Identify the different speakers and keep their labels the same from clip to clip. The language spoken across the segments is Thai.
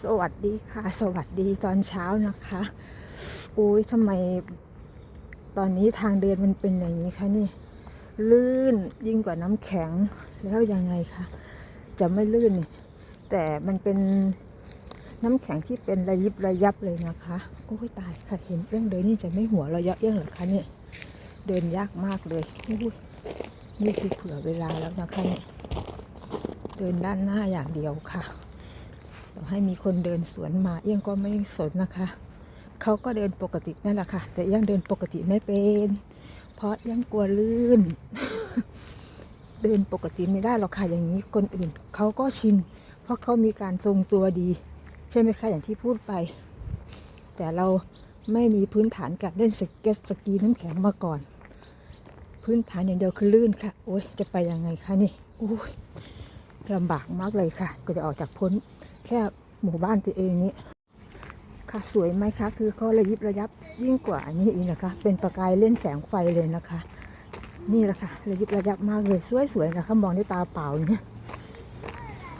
Speaker 1: สวัสดีค่ะ สวัสดีตอนเช้านะคะโอ้ยทำไม ตอนนี้ทางเดินมันเป็นอย่างนี้คะนี่ ลื่นยิ่งกว่าน้ำแข็งแล้วยังไงคะจะไม่ลื่นนี่แต่มันเป็นน้ำแข็งที่เป็นระยิบระยับเลยนะคะโอ้ยตายค่ะเห็นเรื่องเดินนี่จะไม่หัวเราะเยาะเรื่องหรอคะเนี่ยเดินยากมากเลยอุ้ยนี่คือเผื่อเวลาแล้วนะคะเนี่ยเดินด้านหน้าอย่างเดียวค่ะ ต่อให้มีคนเดินสวนมาเอี้ยงก็ไม่สนนะคะเขาก็เดินปกตินั่นแหละค่ะ แต่เอี้ยังเดินปกติไม่เป็น เพราะเอี้ยังกลัวลื่น เดินปกติไม่ได้หรอกค่ะอย่างนี้คนอื่นเขาก็ชิน เพราะเขามีการทรงตัวดี ใช่ไหมคะอย่างที่พูดไป แต่เราไม่มีพื้นฐานการเล่นสเก็ตสกีน้ำแข็งมาก่อน พื้นฐานอย่างเดียวคือลื่นค่ะ โอ้ยจะไปยังไงคะนี่โอ้ย ลำบากมากเลยค่ะ ก็จะออกจากพ้นแค่หมู่บ้านตัวเองนี้ค่ะสวยไหมคะคือเขาระยิบระยับยิ่งกว่าอันนี้อีกนะคะ เป็นประกายเล่นแสงไฟเลยนะคะ นี่แหละค่ะระยิบระยับมากเลยสวยๆนะคะมองด้วยตาเปล่าเนี่ย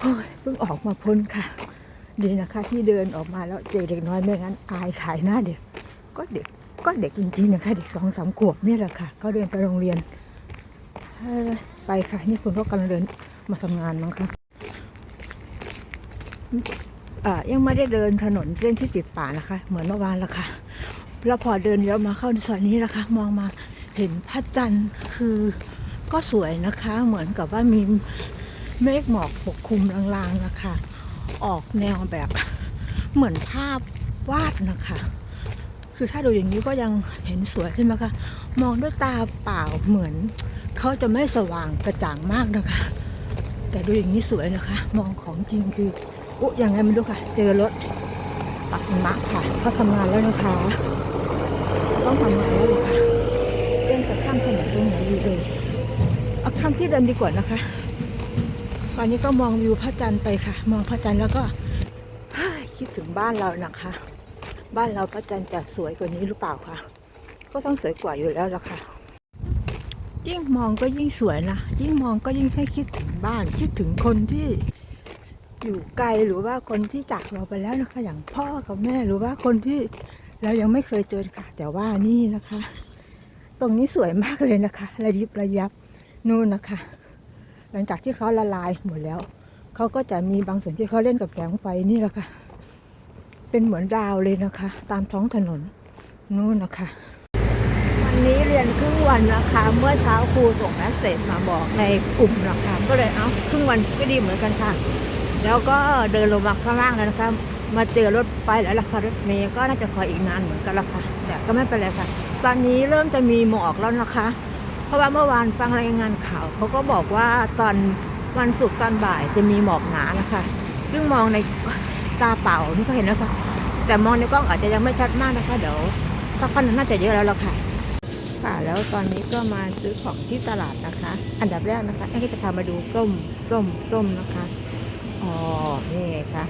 Speaker 1: โอ้ยเพิ่งออกมาพ้นค่ะ ดีนะคะ ที่เดินออกมาแล้วเจอเด็กน้อยไม่งั้นอายขายหน้าเด็ก ก็เด็กก็เด็กจริงๆนะคะเด็กสองสามขวบนี่แหละค่ะเขาเดินไปโรงเรียนไปค่ะ นี่คุณก็กำลังเดิน มาทำงานมั้งคะอ่ายังไม่ได้เดินถนนเส้นที่ติดป่านะคะ เหมือนเมื่อวานละค่ะ แล้วพอเดินเลี้ยวมาเข้าในซอยนี้นะคะ มองมาเห็นพระจันทร์คือก็สวยนะคะ เหมือนกับว่ามีเมฆหมอกปกคลุมลางๆนะคะ ออกแนวแบบเหมือนภาพวาดนะคะ คือถ้าดูอย่างนี้ก็ยังเห็นสวยใช่ไหมคะ มองด้วยตาเปล่าเหมือนเขาจะไม่สว่างกระจ่างมากนะคะ แต่ดูอย่างนี้สวยนะคะ มองของจริงคืออุ๊ยยังไงไม่รู้ค่ะ เจอรถปักมะค่ะเขาทำงานแล้วนะคะ ต้องทำงานแล้วค่ะเล่นกับข้ามถนนตรงไหนดีเลยเอาข้ามที่เดิมดีกว่านะคะตอนนี้ก็มองวิวพระจันทร์ไปค่ะ มองพระจันทร์แล้วก็คิดถึงบ้านเรานะคะ บ้านเราพระจันทร์จะสวยกว่านี้หรือเปล่าคะก็ต้องสวยกว่าอยู่แล้วล่ะค่ะ ยิ่งมองก็ยิ่งสวยนะ ยิ่งมองก็ยิ่งให้คิดถึงบ้าน คิดถึงคนที่อยู่ไกลหรือว่าคนที่จากเราไปแล้วนะคะ อย่างพ่อกับแม่หรือว่าคนที่เรายังไม่เคยเจอค่ะ แต่ว่านี่นะคะ ตรงนี้สวยมากเลยนะคะ ระยิบระยับนู่นนะคะ หลังจากที่เขาละลายหมดแล้วเขาก็จะมีบางส่วนที่เขาเล่นกับแสงไฟนี่แหละค่ะ เป็นเหมือนดาวเลยนะคะ ตามท้องถนนนู่นนะคะ เรียนครึ่งวันนะคะ เมื่อเช้าครูส่งแมสเซจมาบอกในกลุ่มนะคะก็เลยเอาครึ่งวันก็ดีเหมือนกันค่ะ แล้วก็เดินลงมาข้างล่างแล้วนะคะ มาเจอรถไฟแล้วล่ะค่ะรถเมย์ก็น่าจะคอยอีกนานเหมือนกันละค่ะ แต่ก็ไม่เป็นไรค่ะ ตอนนี้เริ่มจะมีหมอกแล้วนะคะ เพราะว่าเมื่อวานฟังรายงานข่าวเขาก็บอกว่าตอนวันศุกร์ตอนบ่ายจะมีหมอกหนานะคะ ซึ่งมองในตาเปล่านี่ก็เห็นนะคะแต่มองในกล้องอาจจะยังไม่ชัดมากนะคะ เดี๋ยวสักพักหนึงน่าจะเยอะแล้วล่ะค่ะ ค่ะ แล้วตอนนี้ก็มาซื้อของที่ตลาดนะคะ อันดับแรกนะคะแอนก็จะพามาดูส้ม ส้ม ส้มนะคะ อ๋อ นี่ค่ะ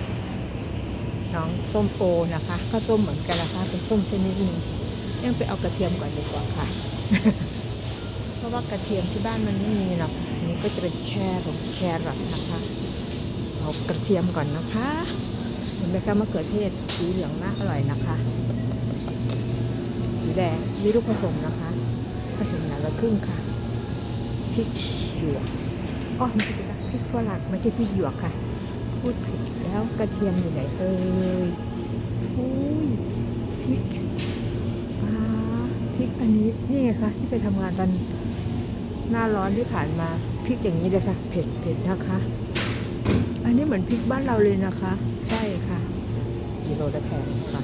Speaker 1: น้องส้มโอนะคะ ก็ส้มเหมือนกันนะคะ เป็นส้มชนิดหนึ่งยังไปเอากระเทียมก่อนดีกว่าค่ะ เพราะว่ากระเทียมที่บ้านมันไม่มีหรอก อันนี้ก็จะเป็นแครอทแครอทนะคะ เอากระเทียมก่อนนะคะ เห็นไหมคะมะเขือเทศสีเหลืองน่าอร่อยนะคะ สีแดงมีลูกผสมนะคะ ผสมอย่าละครึ่งค่ะพริกหยวกอ๋อไม่ใช่พริกฝรั่งไม่ใช่พริกหยวกค่ะ พูดผิดแล้วกระเทียมอยู่ไหนเอ่ยโอ้ยพริกอ่าพริกอันนี้นี่ไงคะที่ไปทำงานตอนหน้าร้อนที่ผ่านมาพริกอย่างนี้เลยค่ะ เผ็ดเผ็ดนะคะ อันนี้เหมือนพริกบ้านเราเลยนะคะ ใช่ค่ะกิโลละแพงค่ะ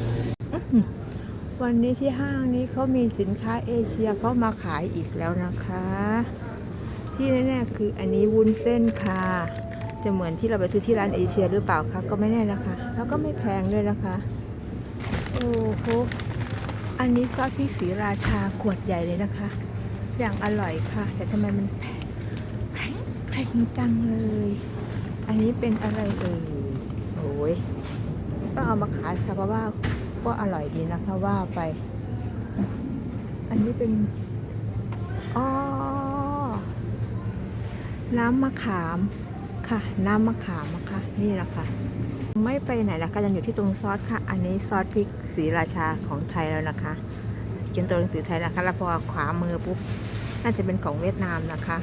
Speaker 1: วันนี้ที่ห้างนี้เขามีสินค้าเอเชียเขามาขายอีกแล้วนะคะ ที่แน่ๆคืออันนี้วุ้นเส้นค่ะ จะเหมือนที่เราไปซื้อที่ร้านเอเชียหรือเปล่าคะก็ไม่แน่นะคะ แล้วก็ไม่แพงด้วยนะคะ โอ้โหอันนี้ซอสพริกศรีราชาขวดใหญ่เลยนะคะ อย่างอร่อยค่ะ แต่ทำไมมันแพงแพงแพงจังเลย อันนี้เป็นอะไรเอ่ยโอ้ยต้องเอามาขายค่ะเพราะว่า ก็อร่อยดีนะคะว่าไป อันนี้เป็นอ๋อน้ำมะขามค่ะ น้ำมะขามนะคะนี่แหละค่ะ ไม่ไปไหนนะคะยังอยู่ที่ตรงซอสค่ะ อันนี้ซอสพริกสีราชาของไทยแล้วนะคะเขียนตัวหนังสือไทยนะคะแล้วพอขวามือปุ๊บน่าจะเป็นของเวียดนามนะคะ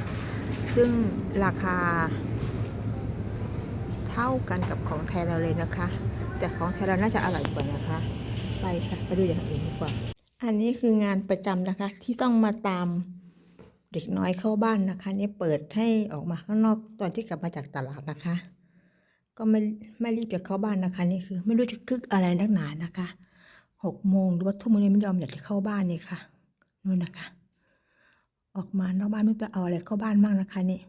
Speaker 1: ซึ่งราคา เท่ากันกับของไทยเราเลยนะคะ แต่ของไทยเราน่าจะอร่อยกว่านะคะ ไปค่ะไปดูอย่างอื่นดีกว่า อันนี้คืองานประจำนะคะ ที่ต้องมาตามเด็กน้อยเข้าบ้านนะคะนี่เปิดให้ออกมาข้างนอกตอนที่กลับมาจากตลาดนะคะ ก็ไม่ไม่รีบจะเข้าบ้านนะคะ นี่คือ ไม่รู้จะคึกอะไรนักหนานะคะหกโมงหรือว่าทุ่มนี้ไม่ยอมอยากจะเข้าบ้านนี่ค่ะนู่นนะคะ ออกมานอกบ้านไม่ไปเอาอะไรเข้าบ้านบ้างนะคะนี่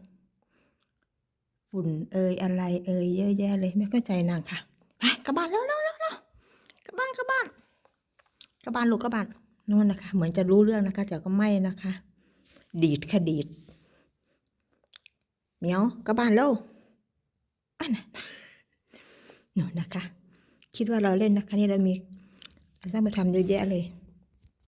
Speaker 1: ฝุ่นเอยอะไรเอยเยอะแยะเลยไม่เข้าใจนางค่ะไปกลับบ้านแล้วแล้วแล้วลวลั บบ้านกลับบ้านกลับบ้านลูกกลับบ้านนู่นนะคะ เหมือนจะรู้เรื่องนะคะแต่ก็ไม่นะคะ ดีดค่ะดีดเหมียวกลับบ้านแล้วอันนั้นนู่นนะคะ คิดว่าเราเล่นนะคะ นี่เรามีอะไรต้องมาทำเยอะแยะเลย